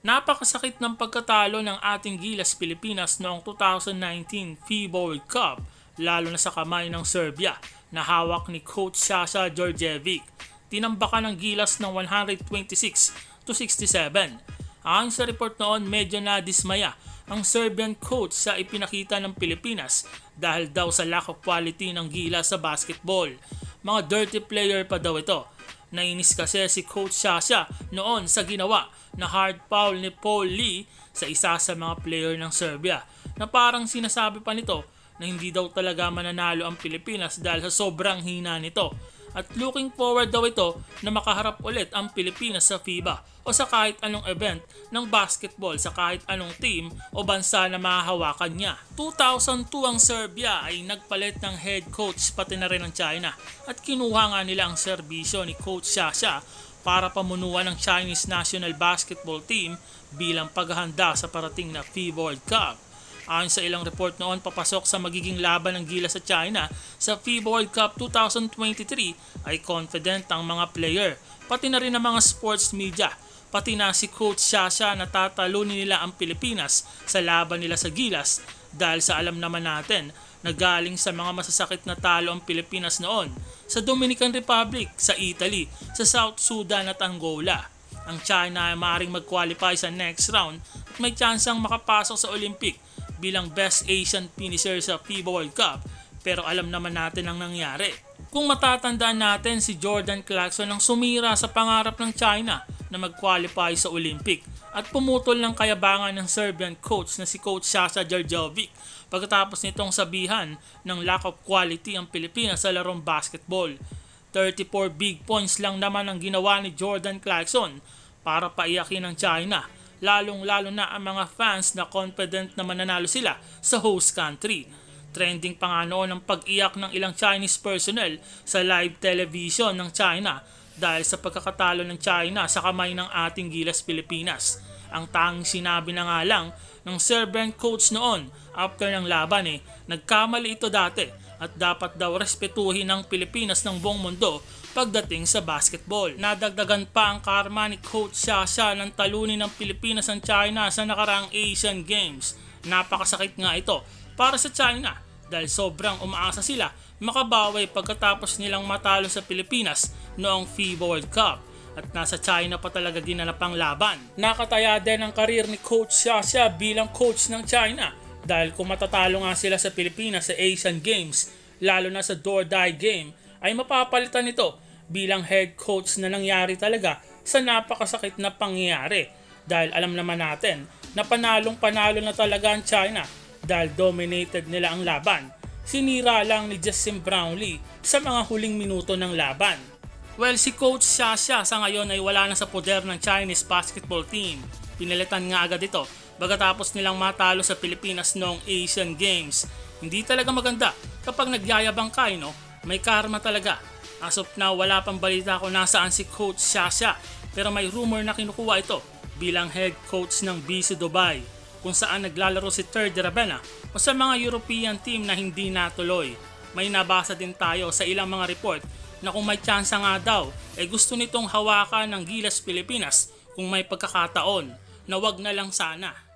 Napakasakit ng pagkatalo ng ating Gilas Pilipinas noong 2019 FIBA World Cup, lalo na sa kamay ng Serbia na hawak ni Coach Sasha Georgievic. Tinambakan ng Gilas ng 126 to 67. Ayon sa report noon, medyo nadismaya ang Serbian coach sa ipinakita ng Pilipinas dahil daw sa lack of quality ng Gilas sa basketball. Mga dirty player pa daw ito. Nainis kasi si Coach Sasha noon sa ginawa na hard foul ni Paul Lee sa isa sa mga player ng Serbia na parang sinasabi pa nito na hindi daw talaga mananalo ang Pilipinas dahil sa sobrang hina nito. At looking forward daw ito na makaharap ulit ang Pilipinas sa FIBA o sa kahit anong event ng basketball sa kahit anong team o bansa na mahahawakan niya. 2002 ang Serbia ay nagpalit ng head coach pati na rin ang China at kinuha nga nila ang serbisyo ni Coach Sasha para pamunuan ng Chinese national basketball team bilang paghahanda sa parating na FIBA World Cup. Ayon sa ilang report noon, papasok sa magiging laban ng Gilas sa China sa FIBA World Cup 2023 ay confident ang mga player, pati na rin ang mga sports media, pati na si Coach Sasha na tatalunin nila ang Pilipinas sa laban nila sa Gilas. Dahil sa alam naman natin na galing sa mga masasakit na talo ang Pilipinas noon sa Dominican Republic, sa Italy, sa South Sudan at Angola. Ang China ay maaaring mag-qualify sa next round at may tsansang makapasok sa Olympic bilang Best Asian Finisher sa FIBA World Cup pero alam naman natin ang nangyari. Kung matatandaan natin si Jordan Clarkson ang sumira sa pangarap ng China na mag-qualify sa Olympic at pumutol ng kayabangan ng Serbian coach na si Coach Sasha Djordjevic pagkatapos nitong sabihan ng lack of quality ang Pilipinas sa larong basketball. 34 big points lang naman ang ginawa ni Jordan Clarkson para paiyakin ng China lalong-lalo na ang mga fans na confident na mananalo sila sa host country. Trending pa nga noon ang pag-iyak ng ilang Chinese personnel sa live television ng China dahil sa pagkakatalo ng China sa kamay ng ating Gilas Pilipinas. Ang tanging sinabi na nga lang ng Serbian coach noon after ng laban eh, nagkamali ito dati at dapat daw respetuhin ng Pilipinas ng buong mundo pagdating sa basketball. Nadagdagan pa ang karma ni Coach Sasha ng talunin ng Pilipinas ang China sa nakaraang Asian Games. Napakasakit nga ito para sa China dahil sobrang umaasa sila makabawi pagkatapos nilang matalo sa Pilipinas noong FIBA World Cup at nasa China pa talaga ginanap ang laban. Nakataya din ang karir ni Coach Sasha bilang coach ng China dahil kung matatalo nga sila sa Pilipinas sa Asian Games, lalo na sa door-die game, ay mapapalitan ito bilang head coach na nangyari talaga sa napakasakit na pangyayari dahil alam naman natin na panalong panalo na talaga ang China dahil dominated nila ang laban. Sinira lang ni Justin Brownlee sa mga huling minuto ng laban. Well, si Coach Sasha sa ngayon ay wala na sa poder ng Chinese basketball team. Pinalitan nga agad ito bagatapos nilang matalo sa Pilipinas noong Asian Games. Hindi talaga maganda kapag nagyayabang ka, no? may karma talaga. As of now, wala pang balita kung nasaan si Coach Sasha pero may rumor na kinukuha ito bilang head coach ng BC Dubai kung saan naglalaro si Third Rabena o sa mga European team na hindi natuloy. May nabasa din tayo sa ilang mga report na kung may tsansa nga daw ay gusto nitong hawakan ng Gilas Pilipinas kung may pagkakataon na wag na lang sana.